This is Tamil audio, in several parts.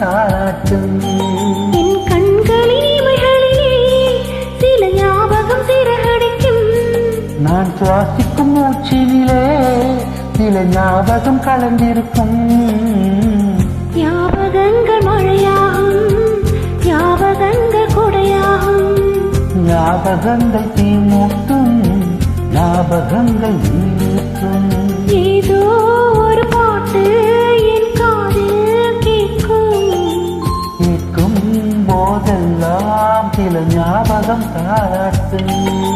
தாராட்டும் என் கண்களின் இமைகளிலே சில ஞாபகம் சிறகடிக்கும். நான் சுவாசிக்கும் மூச்சினிலே சில ஞாபகம் கலந்திருக்கும். ஞாபகங்கள் மழையாகும் ஞாபகங்கள் கொடையாகும். ஞாபகங்கள் தீமூட்டும் ஞாபகங்கள் ஏதோ சில ஞாபகம் தாராட்டும்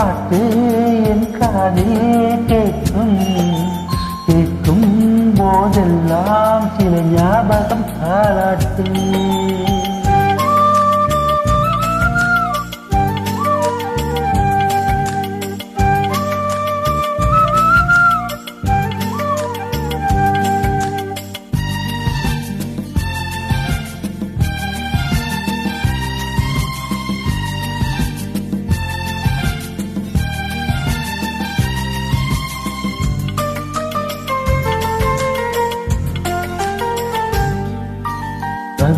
பாட்டு என் காதில் கேட்கும் கேட்கும் போதெல்லாம் சில ஞாபகம் தாராட்டும்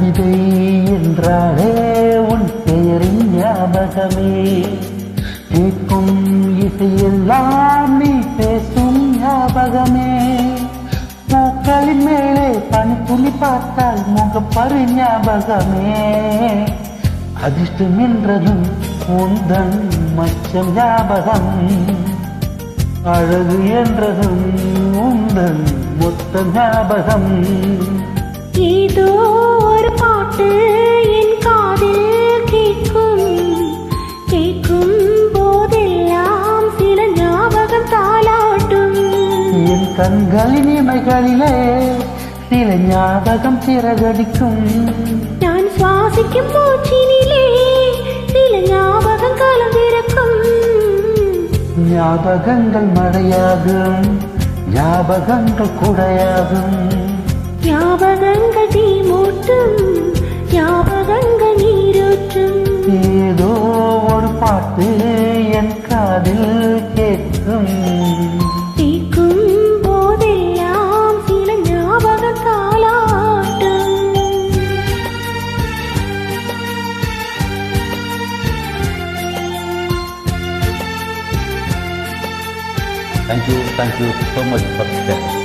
கவிதை என்றாலே உன் பெயரின் ஞாபகமே. கேட்கும் இசையெல்லாம் நீ பேசும் ஞாபகமே. பூக்களின் மேலே பனி துளி பார்த்தால் முகப்பரு ஞாபகமே. அதிர்ஷ்டம் என்றதும் உந்தன் மச்சம் ஞாபகம். அழகு என்றதும் உந்தன் மொத்த ஞாபகம். ஏதோ கண்களின் இமைகளிலே சில ஞாபகம் சிறகடிக்கும் நான் சுவாசிக்கும் மூச்சினிலே சில ஞாபகம் கலந்திருக்கும் ஞாபகங்கள் மழையாகும் ஞாபகங்கள் குடையாகும். ஞாபகங்கள் தீ மூட்டும் ஞாபகங்கள் நீரூற்றும். ஏதோ ஒரு பாட்டு என் காதில் கேட்கும் கேட்கும். Thank you, thank you so much for that.